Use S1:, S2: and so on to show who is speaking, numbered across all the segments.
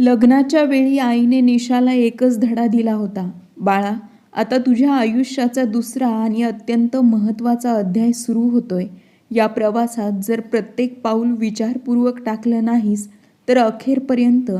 S1: लग्नाच्या वेळी आईने निशाला एकच धडा दिला होता. बाळा आता तुझ्या आयुष्याचा दुसरा आणि अत्यंत महत्त्वाचा अध्याय सुरू होतोय. या प्रवासात जर प्रत्येक पाऊल विचारपूर्वक टाकलं नाहीस तर अखेरपर्यंत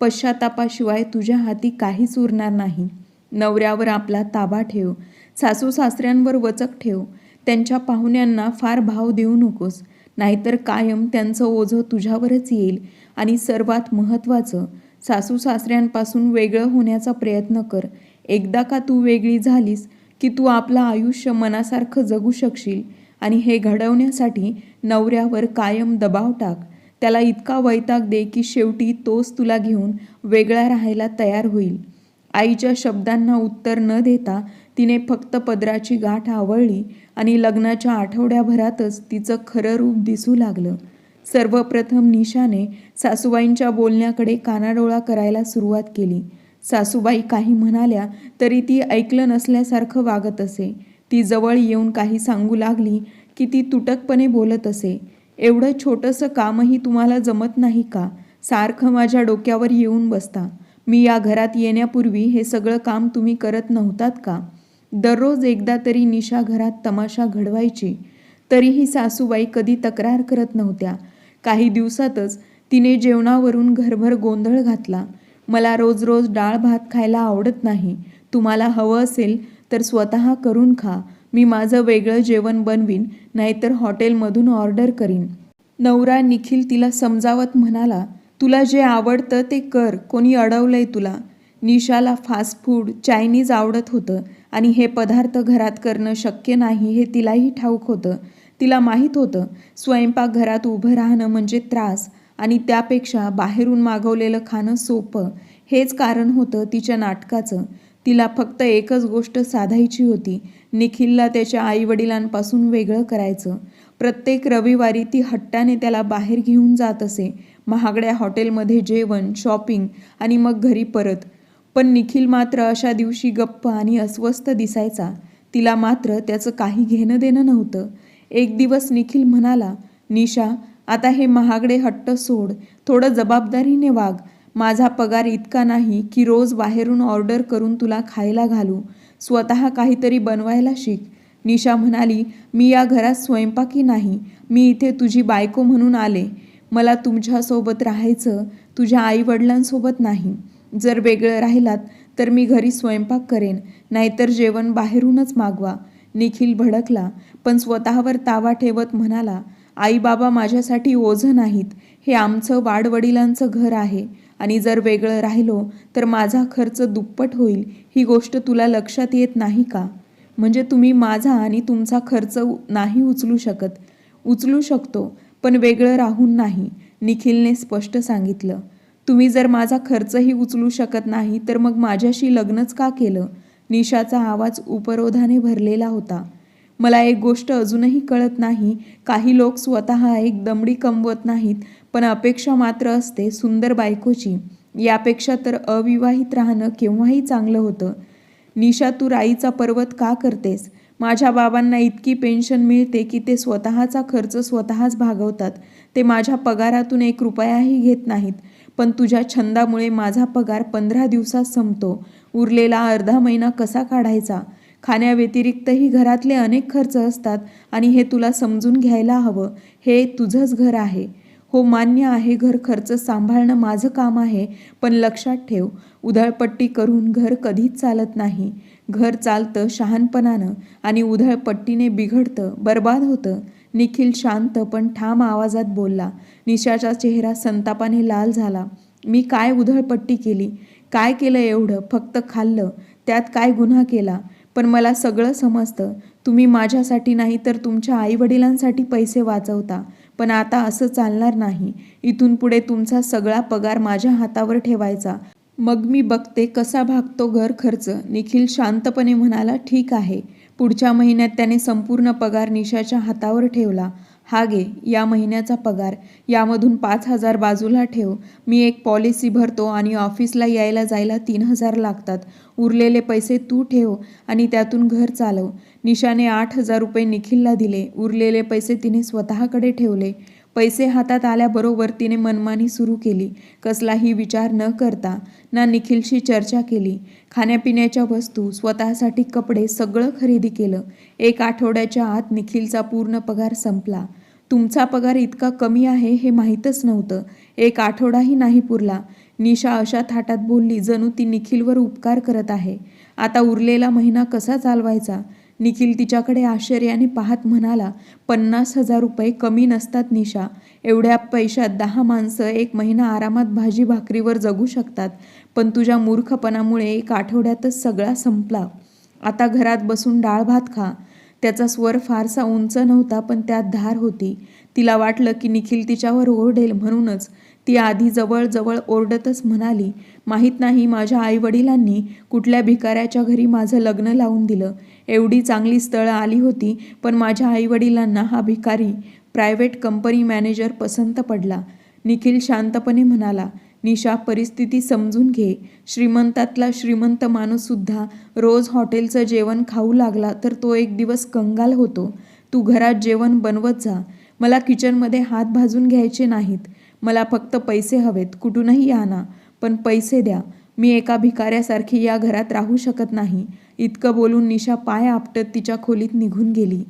S1: पश्चातापाशिवाय तुझ्या हाती काहीच उरणार नाही. नवऱ्यावर आपला ताबा ठेव. सासू सासऱ्यांवर वचक ठेव. त्यांच्या पाहुण्यांना फार भाव देऊ नकोस. नाहीतर कायम त्यांचं ओझं तुझ्यावरच येईल आणि सर्वात महत्त्वाचं सासू सासऱ्यांपासून वेगळं होण्याचा प्रयत्न कर. एकदा का तू वेगळी झालीस की तू आपलं आयुष्य मनासारखं जगू शकशील आणि हे घडवण्यासाठी नवऱ्यावर कायम दबाव टाक. त्याला इतका वैताग दे की शेवटी तोच तुला घेऊन वेगळा राहायला तयार होईल. आईच्या शब्दांना उत्तर न देता तिने फक्त पदराची गाठ आवळली आणि लग्नाच्या आठवड्याभरातच तिचं खरं रूप दिसू लागलं. सर्वप्रथम निशाने सासूबाईंच्या बोलण्याकडे कानाडोळा करायला सुरुवात केली. सासूबाई काही म्हणाल्या तरी ती ऐकलं नसल्यासारखं वागत असे. ती जवळ येऊन काही सांगू लागली की ती तुटकपणे बोलत असे. एवढं छोटंसं कामही तुम्हाला जमत नाही का? सारखं माझ्या डोक्यावर येऊन बसता. मी या घरात येण्यापूर्वी हे सगळं काम तुम्ही करत नव्हतात का? दररोज एकदा तरी निशा घरात तमाशा घडवायची. तरीही सासूबाई कधी तक्रार करत नव्हत्या. काही दिवसातच तिने जेवणावरून घरभर गोंधळ घातला. मला रोज रोज डाळ भात खायला आवडत नाही. तुम्हाला हवं असेल तर स्वतः करून खा. मी माझं वेगळं जेवण बनवीन नाहीतर हॉटेलमधून ऑर्डर करीन. नवरा निखिल तिला समजावत म्हणाला तुला जे आवडतं ते कर कोणी अडवलंय तुला. निशाला फास्ट फूड चायनीज आवडत होतं आणि हे पदार्थ घरात करणं शक्य नाही हे तिलाही ठाऊक होतं. तिला माहीत होतं स्वयंपाकघरात उभं राहणं म्हणजे त्रास आणि त्यापेक्षा बाहेरून मागवलेलं खाणं सोपं. हेच कारण होतं तिच्या नाटकाचं. तिला फक्त एकच गोष्ट साधायची होती निखिलला त्याच्या आईवडिलांपासून वेगळं करायचं. प्रत्येक रविवारी ती हट्टाने त्याला बाहेर घेऊन जात असे. महागड्या हॉटेलमध्ये जेवण शॉपिंग आणि मग घरी परत. पण निखिल मात्र अशा दिवशी गप्प आणि अस्वस्थ दिसायचा. तिला मात्र त्याचं काही घेणं देणं नव्हतं. एक दिवस निखिल म्हणाला निशा आता हे महागडे हट्ट सोड. थोडं जबाबदारीने वाग. माझा पगार इतका नाही की रोज बाहेरून ऑर्डर करून तुला खायला घालू. स्वतः काहीतरी बनवायला शिक. निशा म्हणाली मी या घरात स्वयंपाकी नाही. मी इथे तुझी बायको म्हणून आले. मला तुमच्यासोबत राहायचं तुझ्या आईवडिलांसोबत नाही. जर वेगळं राहिलात तर मी घरी स्वयंपाक करेन. नाहीतर जेवण बाहेरूनच मागवा. निखिल भडकला पण स्वतःवर ताबा ठेवत म्हणाला आई बाबा माझ्यासाठी ओझं नाहीत. हे आमचं वाडवडिलांचं घर आहे. आणि जर वेगळं राहिलो तर माझा खर्च दुप्पट होईल. ही गोष्ट तुला लक्षात येत नाही का? म्हणजे तुम्ही माझा आणि तुमचा खर्च नाही उचलू शकत. उचलू शकतो पण वेगळं राहून नाही निखिलने स्पष्ट सांगितलं. तुम्ही जर माझा खर्चही उचलू शकत नाही तर मग माझ्याशी लग्नच का केलं? निशाचा आवाज उपरोधाने भरलेला होता. मला एक गोष्ट अजूनही कळत नाही. काही लोक स्वतः एक दमडी कमवत नाहीत पण अपेक्षा मात्र असते सुंदर बायकोची. यापेक्षा तर अविवाहित राहणं केव्हाही चांगलं होतं. निशा तू राईचा पर्वत का करतेस? माझ्या बाबांना इतकी पेन्शन मिळते की ते स्वतःचा खर्च स्वतःच भागवतात. ते माझ्या पगारातून एक रुपयाही घेत नाहीत. पण तुझ्या छंदामुळे माझा पगार पंधरा दिवसात संपतो. उरलेला अर्धा महिना कसा काढायचा? खाण्याव्यतिरिक्तही घरातले अनेक खर्च असतात आणि हे तुला समजून घ्यायला हवं. हे तुझंच घर आहे. हो मान्य आहे घर खर्च सांभाळणं माझं काम आहे पण लक्षात ठेव उधळपट्टी करून घर कधीच चालत नाही. घर चालतं शहाणपणानं आणि उधळपट्टीने बिघडतं बर्बाद होतं. निखिल शांत पण ठाम आवाजात बोलला निशाचा चेहरा संतापाने लाल झाला. मी काय उधळपट्टी केली? काय केलं एवढं? फक्त खाल्लं. त्यात काय गुन्हा केला? पण मला सगळं समजतं. तुम्ही माझ्यासाठी नाही तर तुमच्या आईवडिलांसाठी पैसे वाचवता. पण आता असं चालणार नाही. इथून पुढे तुमचा सगळा पगार माझ्या हातावर ठेवायचा. मग मी बघते कसा भागतो घर खर्च. निखिल शांतपणे म्हणाला ठीक आहे. पुढच्या महिन्यात त्याने संपूर्ण पगार निशाच्या हातावर ठेवला. हा घे या महिन्याचा पगार. यामधून पाच हजार बाजूला ठेव. मी एक पॉलिसी भरतो आणि ऑफिसला यायला जायला तीन हजार लागतात. उरलेले पैसे तू ठेव आणि त्यातून घर चालव. निशाने आठ हजार रुपये निखिलला दिले. उरलेले पैसे तिने स्वतःकडे ठेवले. पैसे हातात आल्याबरोबर तिने मनमानी सुरू केली. कसलाही विचार न करता ना निखिलशी चर्चा केली. खाण्यापिण्याच्या वस्तू स्वतःसाठी कपडे सगळं खरेदी केलं. एक आठवड्याच्या आत निखिलचा पूर्ण पगार संपला. तुमचा पगार इतका कमी आहे हे माहीतच नव्हतं. एक आठवडाही नाही पुरला. निशा अशा थाटात बोलली जणू ती निखिलवर उपकार करत आहे. आता उरलेला महिना कसा चालवायचा? निखिल तिच्याकडे आश्चर्याने पाहत म्हणाला पन्नास हजार रुपये कमी नसतात निशा. एवढ्या पैशात दहा माणसं एक महिना आरामात भाजी भाकरीवर जगू शकतात. पण तुझ्या मूर्खपणामुळे एक आठवड्यातच सगळा संपला. आता घरात बसून डाळ भात खा. त्याचा स्वर फारसा उंच नव्हता पण त्यात धार होती. तिला वाटलं की निखिल तिच्यावर ओरडेल म्हणूनच. ती आधी जवळजवळ ओरडतच म्हणाली माहीत नाही माझ्या आईवडिलांनी कुठल्या भिकाऱ्याच्या घरी माझं लग्न लावून दिलं. एवढी चांगली स्थळं आली होती पण माझ्या आईवडिलांना हा भिकारी प्रायव्हेट कंपनी मॅनेजर पसंत पडला. निखिल शांतपणे म्हणाला निशा परिस्थिती समजून घे. श्रीमंतातला श्रीमंत माणूससुद्धा रोज हॉटेलचं जेवण खाऊ लागला तर तो एक दिवस कंगाल होतो. तू घरात जेवण बनवत जा. मला किचनमध्ये हात भाजून घ्यायचे नाहीत. मला फक्त पैसे हवेत. कुठूनही आणा. पण पैसे द्या. मी एका भिकाऱ्यासारखी या घरात राहू शकत नाही. इतकं बोलून निशा पाय आपटत तिच्या खोलीत निघून गेली.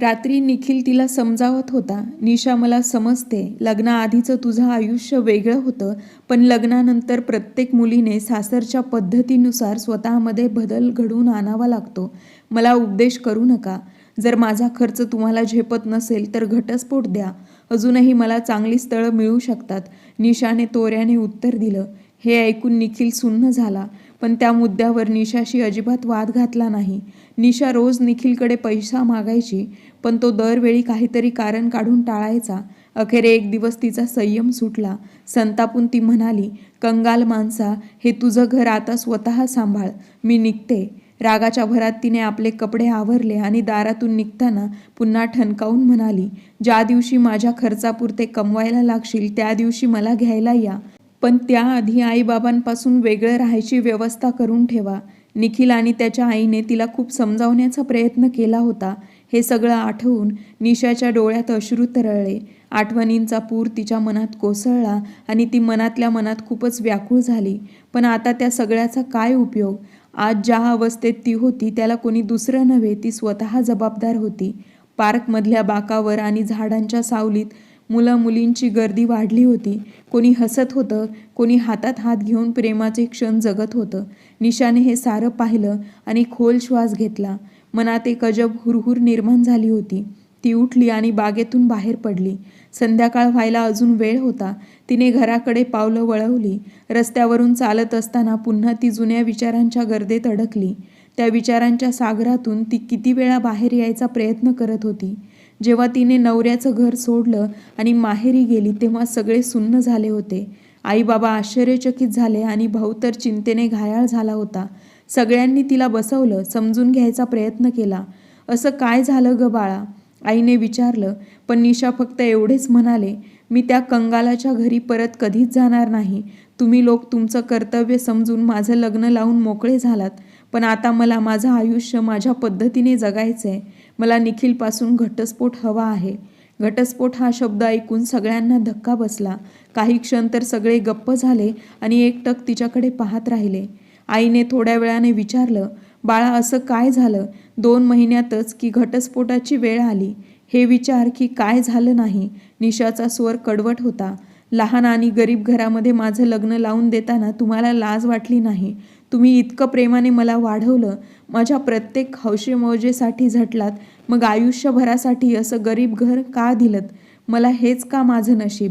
S1: रात्री निखिल तिला समजावत होता निशा मला समजते. लग्नाआधीचं तुझं आयुष्य वेगळं होतं पण लग्नानंतर प्रत्येक मुलीने सासरच्या पद्धतीनुसार स्वतःमध्ये बदल घडवून आणावा लागतो. मला उपदेश करू नका. जर माझा खर्च तुम्हाला झेपत नसेल तर घटस्फोट द्या. अजूनही मला चांगली स्थळं मिळू शकतात. निशाने तोऱ्याने उत्तर दिलं. हे ऐकून निखिल सुन्न झाला. पण त्या मुद्द्यावर निशाशी अजिबात वाद घातला नाही. निशा रोज निखिलकडे पैसा मागायची पण तो दरवेळी काहीतरी कारण काढून टाळायचा. अखेर एक दिवस तिचा संयम सुटला. संतापून ती म्हणाली कंगाल माणसा हे तुझं घर आता स्वतः सांभाळ. मी निघते. रागाच्या भरात तिने आपले कपडे आवरले आणि दारातून निघताना पुन्हा ठणकावून म्हणाली ज्या दिवशी माझ्या खर्चापुरते कमवायला लागशील त्या दिवशी मला घ्यायला या. पण त्याआधी आईबाबांपासून वेगळं राहायची व्यवस्था करून ठेवा. निखिल आणि त्याच्या आईने तिला खूप समजावण्याचा प्रयत्न केला होता. हे सगळं आठवून निशाच्या डोळ्यात अश्रू तरळले. आठवणींचा पूर तिच्या मनात कोसळला आणि ती मनातल्या मनात खूपच व्याकुळ झाली. पण आता त्या सगळ्याचा काय उपयोग? आज ज्या अवस्थेत ती होती त्याला कोणी दुसरं नव्हे ती स्वतः जबाबदार होती. पार्कमधल्या बाकावर आणि झाडांच्या सावलीत मुलं मुलींची गर्दी वाढली होती. कोणी हसत होतं कोणी हातात हात घेऊन प्रेमाचे क्षण जगत होतं. निशाने हे सारं पाहिलं आणि खोल श्वास घेतला. मनात एक अजब हुरहुर निर्माण झाली होती. ती उठली आणि बागेतून बाहेर पडली. संध्याकाळ व्हायला अजून वेळ होता. तिने घराकडे पावलं वळवली. रस्त्यावरून चालत असताना पुन्हा ती जुन्या विचारांच्या गर्देत अडकली. त्या विचारांच्या सागरातून ती किती वेळा बाहेर यायचा प्रयत्न करत होती. जेव्हा तिने नवऱ्याचं घर सोडलं आणि माहेरी गेली तेव्हा सगळे सुन्न झाले होते. आई बाबा आश्चर्यचकित झाले आणि भाऊ तर चिंतेने घायाळ झाला होता. सगळ्यांनी तिला बसवलं समजून घ्यायचा प्रयत्न केला. असं काय झालं ग बाळा? आईने विचारलं पण निशा फक्त एवढेच म्हणाले मी त्या कंगालाच्या घरी परत कधीच जाणार नाही. तुम्ही लोक तुमचं कर्तव्य समजून माझं लग्न लावून मोकळे झालात. पण आता मला माझं आयुष्य माझ्या पद्धतीने जगायचं आहे मला निखिलपासून घटस्फोट हवा आहे. घटस्फोट हा शब्द ऐकून सगळ्यांना धक्का बसला. काही क्षण तर सगळे गप्प झाले आणि एकटक तिच्याकडे पाहत राहिले. आईने थोड्या वेळाने विचारलं बाळा असं काय झालं? दोन महिन्यातच की घटस्फोटाची वेळ आली. हे विचार की काय झालं नाही? निशाचा स्वर कडवट होता. लहान आणि गरीब घरामध्ये माझं लग्न लावून देताना तुम्हाला लाज वाटली नाही. तुम्ही इतकं प्रेमाने मला वाढवलं. माझ्या प्रत्येक हौशेमौजेसाठी झटलात. मग आयुष्यभरासाठी असं गरीब घर का दिलं मला हेच का माझं नशीब?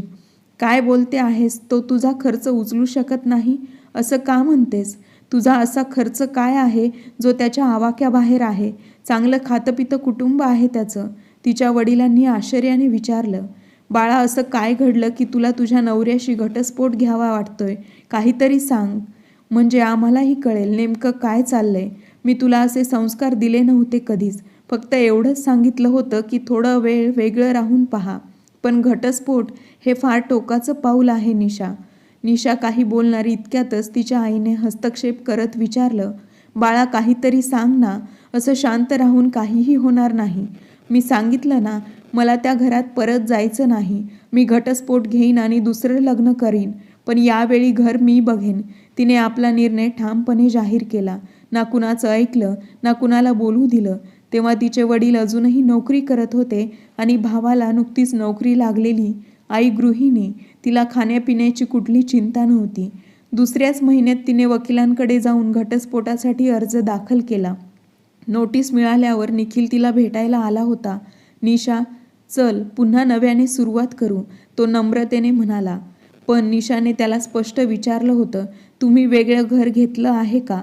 S1: काय बोलते आहेस? तो तुझा खर्च उचलू शकत नाही? असं का म्हणतेस? तुझा असा खर्च काय आहे जो त्याच्या आवाक्याबाहेर आहे? चांगलं खातंपितं कुटुंब आहे त्याचं. तिच्या वडिलांनी आश्चर्याने विचारलं बाळा असं काय घडलं की तुला तुझ्या नवऱ्याशी घटस्फोट घ्यावा वाटतोय? काहीतरी सांग. म्हणजे आम्हालाही कळेल नेमकं काय चाललंय. मी तुला असे संस्कार दिले नव्हते कधीच. फक्त एवढंच सांगितलं होतं की थोडं वेळ वेगळं राहून पहा. पण घटस्फोट हे फार टोकाचं पाऊल आहे निशा. निशा काही बोलणारी इतक्यातच तिच्या आईने हस्तक्षेप करत विचारलं बाळा काहीतरी सांग ना. असं शांत राहून काहीही होणार नाही. मी सांगितलं ना मला त्या घरात परत जायचं नाही. मी घटस्फोट घेईन आणि दुसरं लग्न करीन. पण यावेळी घर मी बघेन. तिने आपला निर्णय ठामपणे जाहीर केला. ना कुणाचं ऐकलं ना कुणाला बोलू दिलं. तेव्हा तिचे वडील अजूनही नोकरी करत होते आणि भावाला नुकतीच नोकरी लागलेली. आई गृहिणी तिला खाण्यापिण्याची कुठली चिंता नव्हती. दुसऱ्याच महिन्यात तिने वकिलांकडे जाऊन घटस्फोटासाठी अर्ज दाखल केला. नोटीस मिळाल्यावर निखिल तिला भेटायला आला होता. निशा चल पुन्हा नव्याने सुरुवात करू तो नम्रतेने म्हणाला. पण निशाने त्याला स्पष्ट विचारलं होतं तुम्ही वेगळं घर घेतलं आहे का?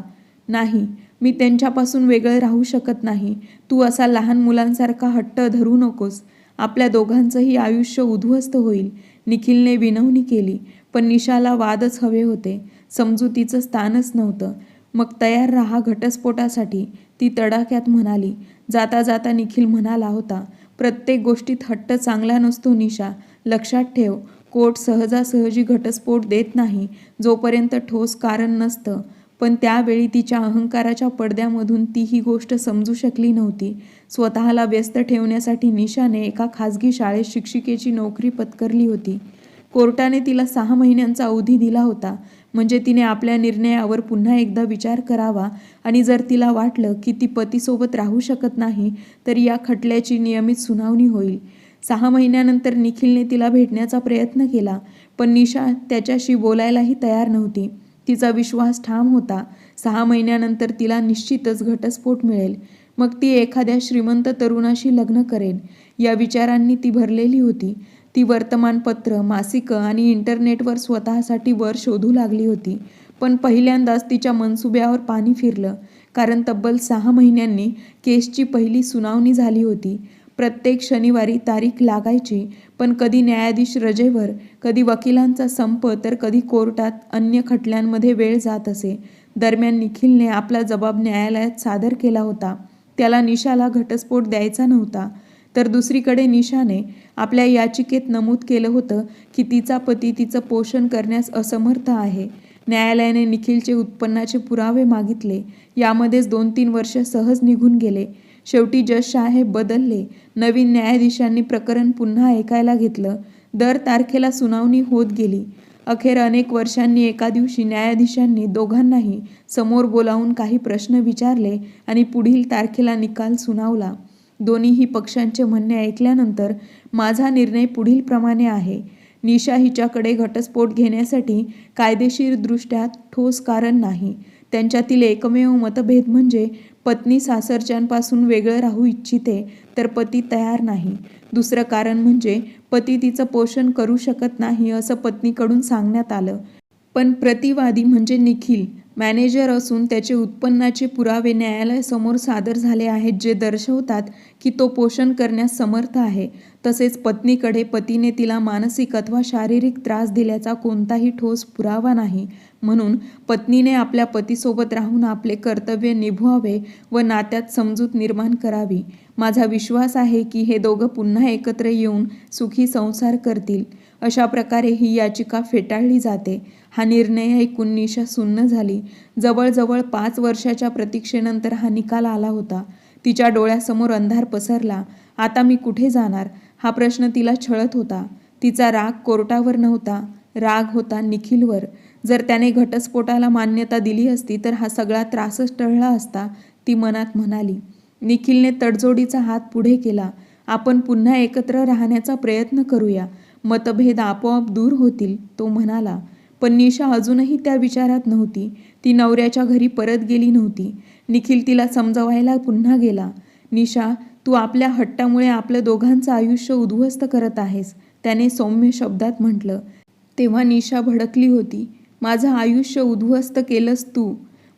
S1: नाही. मी त्यांच्यापासून वेगळं राहू शकत नाही. तू असा लहान मुलांसारखा हट्ट धरू नकोस. आपल्या दोघांचंही आयुष्य उद्ध्वस्त होईल. निखिलने विनवणी केली पण निशाला वादच हवे होते. समजुतीचं स्थानच नव्हतं. मग तयार राहा घटस्फोटासाठी ती तडाख्यात म्हणाली. जाता जाता निखिल म्हणाला होता प्रत्येक गोष्टीत हट्ट चांगला नसतो निशा. लक्षात ठेव कोर्ट सहजासहजी घटस्फोट देत नाही. जोपर्यंत ठोस कारण नसतं पण त्यावेळी तिच्या अहंकाराच्या पडद्यामधून ती ही गोष्ट समजू शकली नव्हती. स्वतःला व्यस्त ठेवण्यासाठी निशाने एका खाजगी शाळेत शिक्षिकेची नोकरी पत्करली होती. कोर्टाने तिला सहा महिन्यांचा अवधी दिला होता. म्हणजे तिने आपल्या निर्णयावर पुन्हा एकदा विचार करावा आणि जर तिला वाटलं की ती पतीसोबत राहू शकत नाही तर या खटल्याची नियमित सुनावणी होईल. सहा महिन्यानंतर निखिलने तिला भेटण्याचा प्रयत्न केला पण निशा त्याच्याशी बोलायलाही तयार नव्हती. तिचा विश्वास ठाम होता. सहा महिन्यानंतर तिला निश्चितच घटस्फोट मिळेल. मग ती एखाद्या श्रीमंत तरुणाशी लग्न करेल या विचारांनी ती भरलेली होती. ती वर्तमानपत्र मासिकं आणि इंटरनेटवर स्वतःसाठी वर शोधू लागली होती. पण पहिल्यांदाच तिच्या मनसुब्यावर पाणी फिरलं. कारण तब्बल सहा महिन्यांनी केसची पहिली सुनावणी झाली होती. प्रत्येक शनिवारी तारीख लागायची पण कधी न्यायाधीश रजेवर कधी वकिलांचा संप तर कधी कोर्टात अन्य खटल्यांमध्ये वेळ जात असे. दरम्यान निखिलने आपला जबाब न्यायालयात सादर केला होता. त्याला निशाला घटस्फोट द्यायचा नव्हता. तर दुसरीकडे निशाने आपल्या याचिकेत नमूद केलं होतं की तिचा पती तिचं पोषण करण्यास असमर्थ आहे. न्यायालयाने निखिलचे उत्पन्नाचे पुरावे मागितले. यामध्येच दोन तीन वर्ष सहज निघून गेले. शेवटी जज हे बदलले. नवीन न्यायाधीशांनी प्रकरण पुन्हा ऐकायला घेतलं. दर तारखेला सुनावणी होत गेली. अखेर अनेक वर्षांनी एका दिवशी न्यायाधीशांनी दोघांनाही समोर बोलावून काही प्रश्न विचारले आणि पुढील तारखेला निकाल सुनावला. दोन्हीही पक्षांचे म्हणणे ऐकल्यानंतर माझा निर्णय पुढीलप्रमाणे आहे. निशा हिच्याकडे घटस्फोट घेण्यासाठी कायदेशीरदृष्ट्या ठोस कारण नाही. त्यांच्यातील एकमेव मतभेद म्हणजे पत्नी सासरच्यांपासून वेगळं राहू इच्छिते तर पती तयार नाही. दुसरं कारण म्हणजे पती तिचं पोषण करू शकत नाही असं पत्नीकडून सांगण्यात आलं. पण प्रतिवादी म्हणजे निखिल. मॅनेजर असून त्याचे उत्पन्नाचे पुरावे न्यायालयासमोर सादर झाले आहेत जे दर्शवतात की तो पोषण करण्यास समर्थ आहे. तसेच पत्नीकडे पतीने तिला मानसिक अथवा शारीरिक त्रास दिल्याचा कोणताही ठोस पुरावा नाही. म्हणून पत्नीने आपल्या पतीसोबत राहून आपले कर्तव्य निभवावे व नात्यात समजूत निर्माण करावी. माझा विश्वास आहे की हे दोघं पुन्हा एकत्र येऊन सुखी संसार करतील. अशा प्रकारे ही याचिका फेटाळली जाते. हा निर्णय ऐकून निशा सुन्न झाली. जवळजवळ पाच वर्षाच्या प्रतीक्षेनंतर हा निकाल आला होता. तिच्या डोळ्यासमोर अंधार पसरला. आता मी कुठे जाणार? हा प्रश्न तिला छळत होता. तिचा राग कोर्टावर नव्हता. राग होता निखिलवर. जर त्याने घटस्फोटाला मान्यता दिली असती तर हा सगळा त्रासच टळला असता ती मनात म्हणाली. निखिलने तडजोडीचा हात पुढे केला. आपण पुन्हा एकत्र राहण्याचा प्रयत्न करूया. मतभेद आपोआप दूर होतील तो म्हणाला. पण निशा अजूनही त्या विचारात नव्हती. ती नवऱ्याच्या घरी परत गेली नव्हती. निखिल तिला समजवायला पुन्हा गेला. निशा तू आपल्या हट्टामुळे आपलं दोघांचं आयुष्य उद्ध्वस्त करत आहेस त्याने सौम्य शब्दात म्हटलं. तेव्हा निशा भडकली होती. माझं आयुष्य उद्ध्वस्त केलंस तू.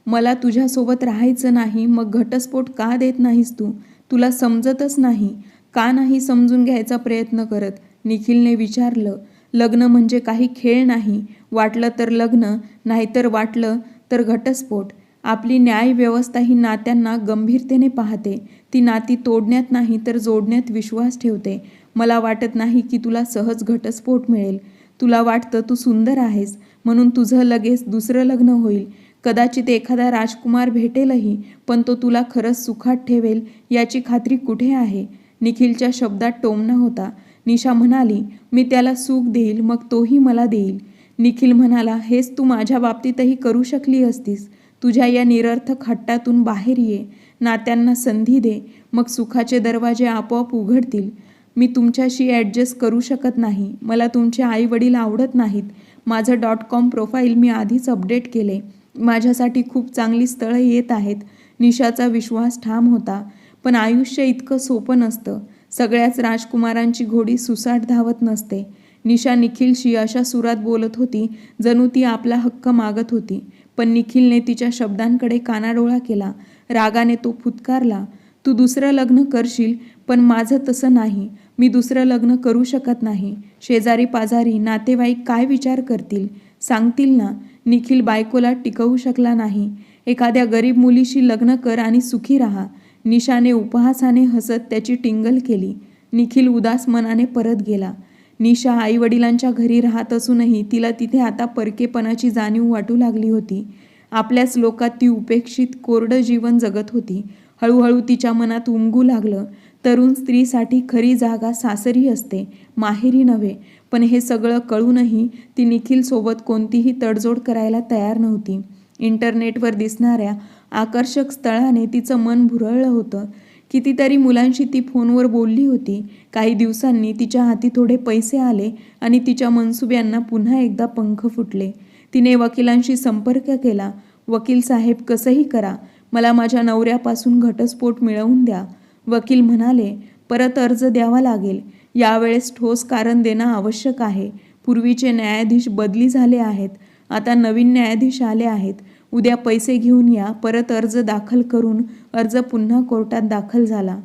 S1: मला तुझ्यासोबत राहायचं नाही मग घटस्फोट का देत नाहीस तू? तुला समजतच नाही. का नाही समजून घ्यायचा प्रयत्न करत? निखिलने विचारलं. लग्न म्हणजे काही खेळ नाही. वाटलं तर लग्न नाहीतर वाटलं तर घटस्फोट. आपली न्यायव्यवस्था ही नात्यांना गंभीरतेने पाहते. ती नाती तोडण्यात नाही तर जोडण्यात विश्वास ठेवते. मला वाटत नाही की तुला सहज घटस्फोट मिळेल. तुला वाटतं तू सुंदर आहेस. म्हणून तुझं लगेच दुसरं लग्न होईल. कदाचित एखादा राजकुमार भेटेलही पण तो तुला खरंच सुखात ठेवेल याची खात्री कुठे आहे? निखिलच्या शब्दात टोमना होता. निशा म्हणाली मी त्याला सुख देईल मग तोही मला देईल. निखिल म्हणाला हेच तू माझ्या बाबतीतही करू शकली असतीस. तुझ्या या निरर्थक हट्टातून बाहेर ये. नात्यांना संधी दे. मग सुखाचे दरवाजे आपोआप उघडतील. मी तुमच्याशी ॲडजस्ट करू शकत नाही. मला तुमचे आई वडील आवडत नाहीत. माझं डॉट कॉम प्रोफाईल मी आधीच अपडेट केले माझ्यासाठी खूप चांगली स्थळं येत आहेत. निशाचा विश्वास ठाम होता. पण आयुष्य इतकं सोपं नसतं. सगळ्याच राजकुमारांची घोडी सुसाट धावत नसते. निशा निखिलशी अशा सुरात बोलत होती जणू ती आपला हक्क मागत होती. पण निखिलने तिच्या शब्दांकडे कानाडोळा केला. रागाने तो फुतकारला तू दुसरं लग्न करशील पण माझं तसं नाही. मी दुसरं लग्न करू शकत नाही. शेजारी पाजारी नातेवाईक काय विचार करतील? सांगतील ना निखिल बायकोला टिकवू शकला नाही. एखाद्या गरीब मुलीशी लग्न कर आणि सुखी राहा. निशाने उपहासाने हसत त्याची टिंगल केली. निखिल उदास मनाने परत गेला. निशा आईवडिलांच्या घरी राहत असूनही तिला तिथे आता परकेपणाची जाणीव वाटू लागली होती. आपल्याच लोकात ती उपेक्षित कोरडं जीवन जगत होती. हळूहळू तिच्या मनात उमगू लागलं. तरुण स्त्रीसाठी खरी जागा सासरी असते माहेरी नव्हे पण हे सगळं कळूनही ती निखिलसोबत कोणतीही तडजोड करायला तयार नव्हती. इंटरनेटवर दिसणाऱ्या आकर्षक स्थळाने तिचं मन भुरळलं होतं. कितीतरी मुलांशी ती फोनवर बोलली होती. काही दिवसांनी तिच्या हाती थोडे पैसे आले आणि तिच्या मनसुब्यांना पुन्हा एकदा पंख फुटले. तिने वकिलांशी संपर्क केला. वकील साहेब कसंही करा. मला माझ्या नवऱ्यापासून घटस्फोट मिळवून द्या. वकील म्हणाले परत अर्ज द्यावा लागेल. यावेळेस ठोस कारण देणं आवश्यक आहे. पूर्वीचे न्यायाधीश बदली झाले आहेत. आता नवीन न्यायाधीश आले आहेत. उद्या पैसे घेऊन या परत अर्ज दाखल करून अर्ज पुन्हा कोर्टात दाखल झाला.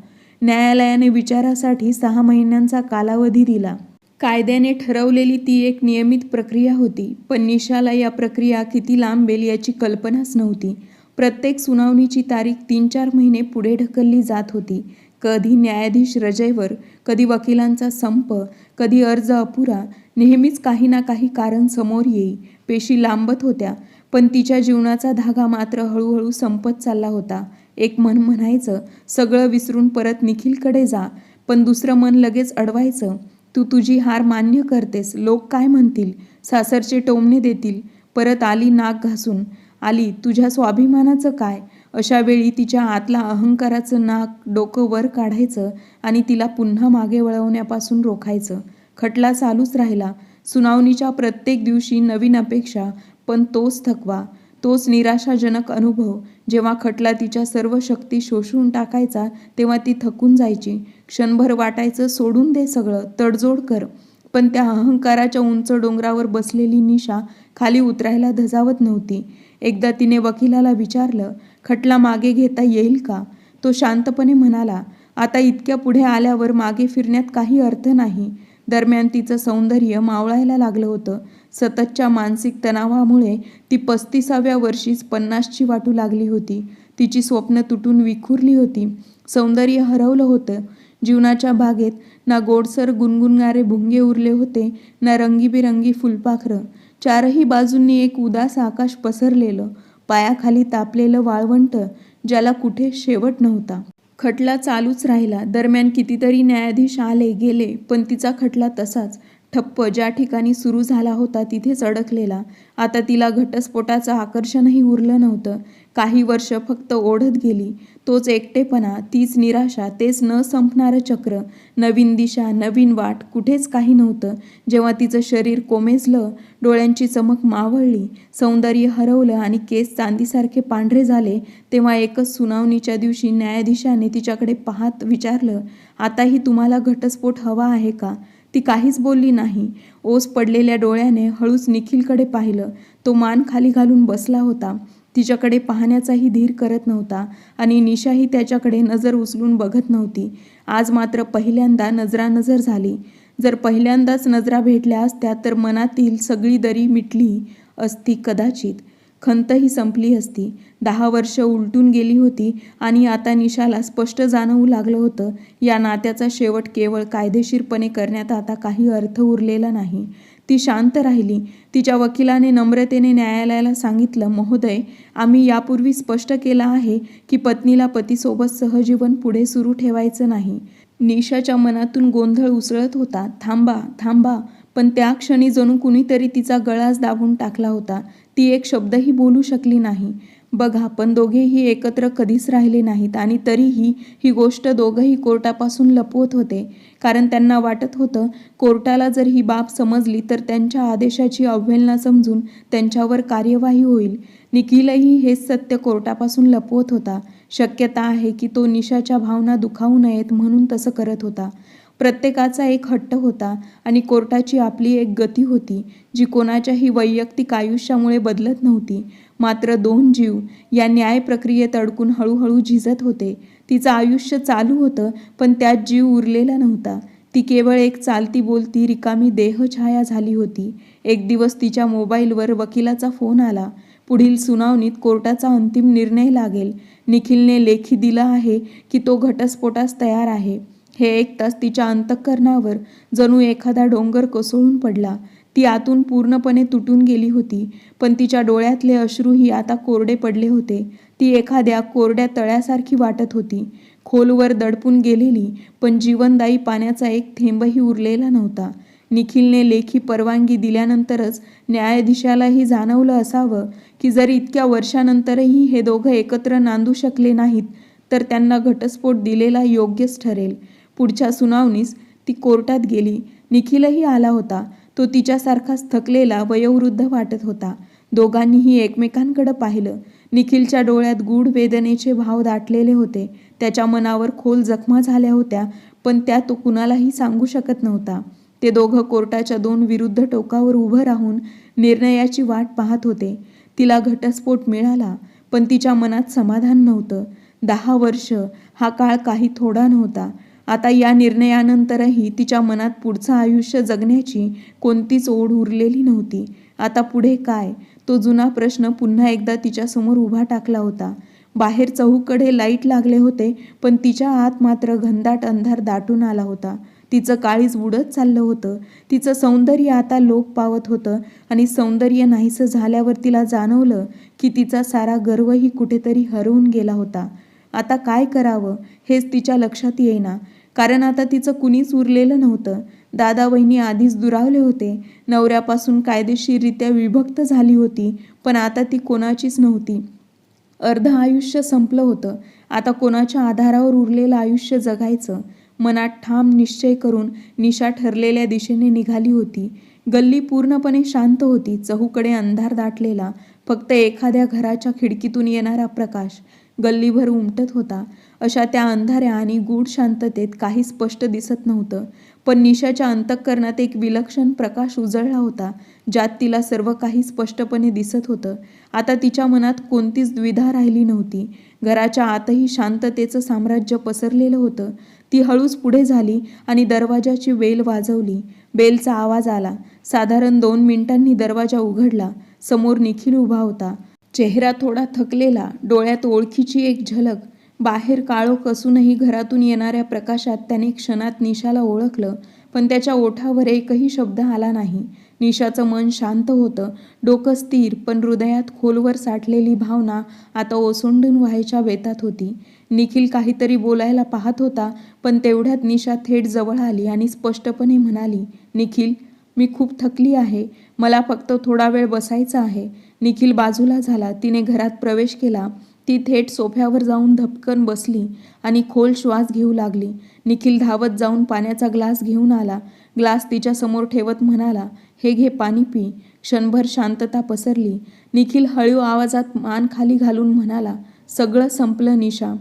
S1: न्यायालयाने विचारासाठी सहा महिन्यांचा कालावधी दिला. कायद्याने ठरवलेली ती एक नियमित प्रक्रिया होती पण निशाला या प्रक्रिया किती लांबेल याची कल्पनाच नव्हती. प्रत्येक सुनावणीची तारीख तीन चार महिने पुढे ढकलली जात होती. कधी न्यायाधीश रजेवर कधी वकिलांचा संप कधी अर्ज अपुरा नेहमीच काही ना काही कारण समोर येई पेशी लांबत होत्या पण तिच्या जीवनाचा धागा मात्र हळूहळू संपत चालला होता. एक मन म्हणायचं सगळं विसरून परत निखिलकडे जा पण दुसरं मन लगेच अडवायचं तू तुझी हार मान्य करतेस लोक काय म्हणतील? सासरचे टोमणे देतील परत आली नाक घासून. आली तुझ्या स्वाभिमानाचं काय? अशा वेळी तिच्या आतला अहंकाराचं नाक डोकं वर काढायचं आणि तिला पुन्हा मागे वळवण्यापासून रोखायचं. खटला चालूच राहिला. सुनावणीच्या प्रत्येक दिवशी नवीन अपेक्षा पण तोच थकवा तोच निराशाजनक अनुभव जेव्हा खटला तिच्या सर्व शक्ती शोषून टाकायचा तेव्हा ती थकून जायची. क्षणभर वाटायचं सोडून दे सगळं तडजोड कर. पण त्या अहंकाराच्या उंच डोंगरावर बसलेली निशा खाली उतरायला धजावत नव्हती. एकदा तिने वकिलाला विचारलं खटला मागे घेता येईल का? तो शांतपणे म्हणाला आता इतक्या पुढे आल्यावर मागे फिरण्यात काही अर्थ नाही. दरम्यान तिचं सौंदर्य मावळायला लागलं होतं. सततच्या मानसिक तणावामुळे ती पस्तीसाव्या वर्षीच पन्नासची वाटू लागली होती. तिची स्वप्न तुटून विखुरली होती. सौंदर्य हरवलं होतं. जीवनाच्या बागेत ना गोडसर गुणगुणणारे भुंगे उरले होते ना रंगीबेरंगी फुलपाखरं. चारही बाजूंनी एक उदास आकाश पसरलेलं पायाखाली तापलेलं वाळवंट ज्याला कुठे शेवट नव्हता. खटला चालूच राहिला. दरम्यान कितीतरी न्यायाधीश आले गेले पण तिचा खटला तसाच. ठप्प ज्या ठिकाणी सुरू झाला होता तिथेच अडकलेला. आता तिला घटस्फोटाचं आकर्षणही उरलं नव्हतं. काही वर्ष फक्त ओढत गेली. तोच एकटेपणा तीच निराशा तेच न संपणारं चक्र. नवीन दिशा नवीन वाट कुठेच काही नव्हतं. जेव्हा तिचं शरीर कोमेजलं डोळ्यांची चमक मावळली सौंदर्य हरवलं आणि केस चांदीसारखे पांढरे झाले तेव्हा एकच सुनावणीच्या दिवशी न्यायाधीशाने तिच्याकडे पाहत विचारलं आताही तुम्हाला घटस्फोट हवा आहे का? ती काहीच बोलली नाही. ओस पडलेल्या डोळ्याने हळूच निखिलकडे पाहिलं. तो मान खाली घालून बसला होता. तिच्याकडे पाहण्याचाही धीर करत नव्हता आणि निशाही त्याच्याकडे नजर उचलून बघत नव्हती. आज मात्र पहिल्यांदा नजरानजर झाली. जर पहिल्यांदाच नजरा भेटल्या असत्या तर मनातील सगळी दरी मिटली असती कदाचित. खंतही संपली असती. दहा वर्ष उलटून गेली होती आणि आता निशाला स्पष्ट जाणवू लागलं होतं या नात्याचा शेवट केवळ कायदेशीरपणे करण्यात आता काही अर्थ उरलेला नाही. ती शांत राहिली. तिच्या वकिलाने नम्रतेने न्यायालयाला सांगितलं महोदय आम्ही यापूर्वी स्पष्ट केलं आहे की पत्नीला पतीसोबत सहजीवन पुढे सुरू ठेवायचं नाही. निशाच्या मनातून गोंधळ उसळत होता. थांबा थांबा. पण त्या क्षणी जणू कुणीतरी तिचा गळाच दाबून टाकला होता. ती एक शब्दही बोलू शकली नाही. बघा पण दोघेही एकत्र कधीच राहिले नाहीत आणि तरीही ही गोष्ट दोघंही कोर्टापासून लपवत होते. कारण त्यांना वाटत होतं कोर्टाला जर ही बाब समजली तर त्यांच्या आदेशाची अवहेलना समजून त्यांच्यावर कार्यवाही होईल. निखिलही हेच सत्य कोर्टापासून लपवत होता. शक्यता आहे की तो निशाच्या भावना दुखावू नयेत म्हणून तसं करत होता. प्रत्येकाचा एक हट्ट होता आणि कोर्टाची आपली एक गती होती जी कोणाच्याही वैयक्तिक आयुष्यामुळे बदलत नव्हती. मात्र दोन जीव या न्याय प्रक्रियेत अडकून हळूहळू झिजत होते. तिचं आयुष्य चालू होतं पण त्यात जीव उरलेला नव्हता. ती केवळ एक चालती बोलती रिकामी देहछाया झाली होती. एक दिवस तिच्या मोबाईलवर वकिलाचा फोन आला. पुढील सुनावणीत कोर्टाचा अंतिम निर्णय लागेल. निखिलने लेखी दिला आहे की तो घटस्फोटास तयार आहे. हे एक तास तिच्या अंतःकरणावर जणू एखादा डोंगर कोसळून पडला. ती आतून पूर्णपणे तुटून गेली होती पण तिच्या डोळ्यातले अश्रूही आता कोरडे पडले होते. ती एखाद्या कोरड्या तळ्यासारखी वाटत होती. खोलवर दडपून गेलेली पण जीवनदायी पाण्याचा एक थेंबही उरलेला नव्हता. निखिलने लेखी परवानगी दिल्यानंतरच न्यायाधीशालाही जाणवलं असावं की जर इतक्या वर्षानंतरही हे दोघं एकत्र नांदू शकले नाहीत तर त्यांना घटस्फोट दिलेला योग्यच ठरेल. पुढच्या सुनावणीस ती कोर्टात गेली. निखिलही आला होता. तो तिच्यासारखाच थकलेला वयोवृद्ध वाटत होता. दोघांनीही एकमेकांकडे पाहिलं. निखिलच्या डोळ्यात गूढ वेदनेचे भाव दाटलेले होते. त्याच्या मनावर खोल जखमा झाल्या होत्या पण त्या तो कुणालाही सांगू शकत नव्हता. ते दोघं कोर्टाच्या दोन विरुद्ध टोकावर उभं राहून निर्णयाची वाट पाहत होते. तिला घटस्फोट मिळाला पण तिच्या मनात समाधान नव्हतं. दहा वर्ष हा काळ काही थोडा नव्हता. आता या निर्णयानंतरही तिच्या मनात पुढचं आयुष्य जगण्याची कोणतीच ओढ उरलेली नव्हती. आता पुढे काय? तो जुना प्रश्न पुन्हा एकदा तिच्यासमोर उभा टाकला होता. बाहेर चहूकडे लाइट लागले होते पण तिच्या आत मात्र घनदाट अंधार दाटून आला होता. तिचं काळीज बुडत चाललं होतं. तिचं सौंदर्य आता लोप पावत होतं आणि सौंदर्य नाहीसं झाल्यावर तिला जाणवलं की तिचा सारा गर्वही कुठेतरी हरवून गेला होता. आता काय करावं हेच तिच्या लक्षात येईना. कारण आता तिचं कुणीच उरलेलं नव्हतं. दादा वहिनी आधीच दुरावले होते. नवऱ्यापासून कायदेशीररित्या विभक्त झाली होती पण आता ती कोणाचीच नव्हती. अर्ध आयुष्य संपलं होतं. आता कोणाच्या आधारावर उरलेलं आयुष्य जगायचं. मनात ठाम निश्चय करून निशा ठरलेल्या दिशेने निघाली होती. गल्ली पूर्णपणे शांत होती चहूकडे अंधार दाटलेला फक्त एखाद्या घराच्या खिडकीतून येणारा प्रकाश. गल्लीभर उमटत होता. अशा त्या अंधाऱ्या आणि गूढ शांततेत काही स्पष्ट दिसत नव्हतं. पण निशाच्या अंतःकरणात एक विलक्षण प्रकाश उजळला होता ज्यात तिला सर्व काही स्पष्टपणे दिसत होतं. आता तिच्या मनात कोणतीच द्विधा राहिली नव्हती. घराच्या आतही शांततेचं साम्राज्य पसरलेलं होतं. ती हळूच पुढे झाली आणि दरवाजाची वेल वाजवली. बेलचा आवाज आला. साधारण दोन मिनिटांनी दरवाजा उघडला. समोर निखिल उभा होता. चेहरा थोडा थकलेला डोळ्यात ओळखीची एक झलक बाहेर काळोख असूनही घरातून येणाऱ्या प्रकाशात त्याने क्षणात निशाला ओळखलं पण त्याच्या ओठावर एकही शब्द आला नाही. निशाचं मन शांत होतं डोकं स्थिर पण हृदयात खोलवर साठलेली भावना आता ओसंडून व्हायच्या वेतात होती. निखिल काहीतरी बोलायला पाहत होता पण तेवढ्यात निशा थेट जवळ आली आणि स्पष्टपणे म्हणाली निखिल मी खूप थकली आहे. मला फक्त थोडा वेळ बसायचा आहे. निखिल बाजूला झाला. तिने घरात प्रवेश केला. ती थेट सोफ्यावर जाऊन धपकन बसली आणि खोल श्वास घेऊ लागली. निखिल धावत जाऊन पाण्याचा ग्लास घेऊन आला. ग्लास तिच्यासमोर ठेवत म्हणाला हे घे पाणी पी. क्षणभर शांतता पसरली. निखिल हळू आवाजात मान खाली घालून म्हणाला सगळं संपलं निशा.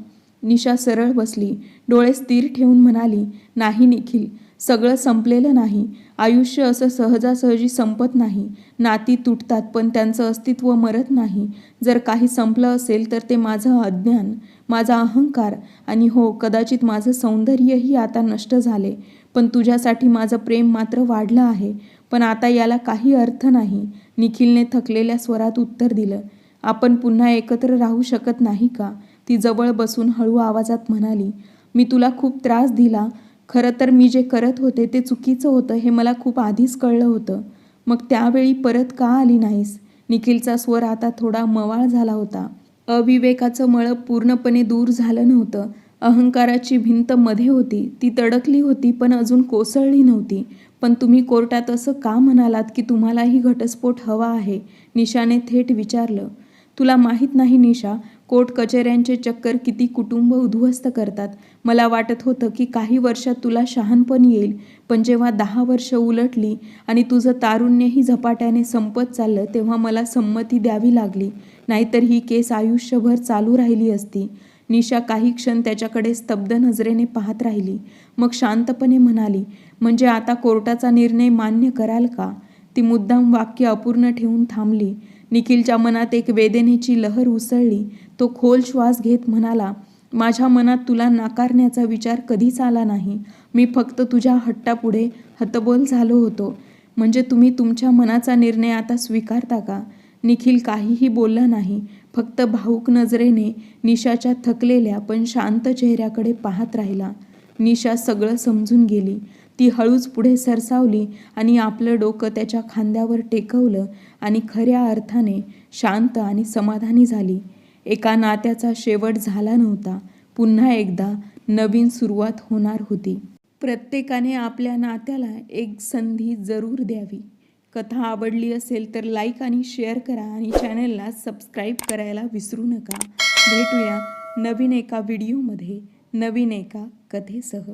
S1: निशा सरळ बसली. डोळे स्थिर ठेवून म्हणाली नाही निखिल सगळं संपलेलं नाही. आयुष्य असं सहजासहजी संपत नाही. नाती तुटतात पण त्यांचं अस्तित्व मरत नाही. जर काही संपलं असेल तर ते माझं अज्ञान माझा अहंकार आणि हो कदाचित माझं सौंदर्यही आता नष्ट झाले. पण तुझ्यासाठी माझं प्रेम मात्र वाढलं आहे. पण आता याला काही अर्थ नाही. निखिलने थकलेल्या स्वरात उत्तर दिलं. आपण पुन्हा एकत्र राहू शकत नाही का? ती जवळ बसून हळू आवाजात म्हणाली. मी तुला खूप त्रास दिला. खरं तर मी जे करत होते ते चुकीचं होतं हे मला खूप आधीच कळलं होतं. मग त्यावेळी परत का आली नाहीस? निखिलचा स्वर आता थोडा मवाळ झाला होता. अविवेकाचं मळं पूर्णपणे दूर झालं नव्हतं. अहंकाराची भिंत मध्ये होती. ती तडकली होती पण अजून कोसळली नव्हती. पण तुम्ही कोर्टात असं का म्हणालात की तुम्हालाही घटस्फोट हवा आहे? निशाने थेट विचारलं. तुला माहीत नाही निशा कोर्ट कचेऱ्यांचे चक्कर किती कुटुंब उद्ध्वस्त करतात. मला वाटत होतं की काही वर्षात तुला शहाणपण येईल पण जेव्हा दहा वर्ष उलटली आणि तुझं तारुण्यही झपाट्याने संपत चाललं तेव्हा मला संमती द्यावी लागली. नाहीतर ही केस आयुष्यभर चालू राहिली असती. निशा काही क्षण त्याच्याकडे स्तब्ध नजरेने पाहत राहिली. मग शांतपणे म्हणाली म्हणजे आता कोर्टाचा निर्णय मान्य कराल का? ती मुद्दाम वाक्य अपूर्ण ठेवून थांबली. निखिलच्या मनात एक वेदनेची लहर उसळली. तो खोल श्वास घेत म्हणाला माझ्या मनात तुला नाकारण्याचा विचार कधीच आला नाही. मी फक्त तुझ्या हट्टापुढे हतबोल झालो होतो. म्हणजे तुम्ही तुमच्या मनाचा निर्णय आता स्वीकारता का? निखिल काहीही बोलला नाही. फक्त भाऊक नजरेने निशाच्या थकलेल्या पण शांत चेहऱ्याकडे पाहत राहिला. निशा सगळं समजून गेली. ती हळूच पुढे सरसावली आणि आपलं डोकं त्याच्या खांद्यावर टेकवलं आणि खऱ्या अर्थाने शांत आणि समाधानी झाली. एका नात्याचा शेवट झाला नव्हता. पुन्हा एकदा नवीन सुरुवात होणार होती. प्रत्येकाने आपल्या नात्याला एक संधी जरूर द्यावी. कथा आवडली असेल तर लाईक आणि शेअर करा आणि चॅनलला सबस्क्राईब करायला विसरू नका. भेटूया नवीन एका व्हिडिओमध्ये नवीन एका कथेसह.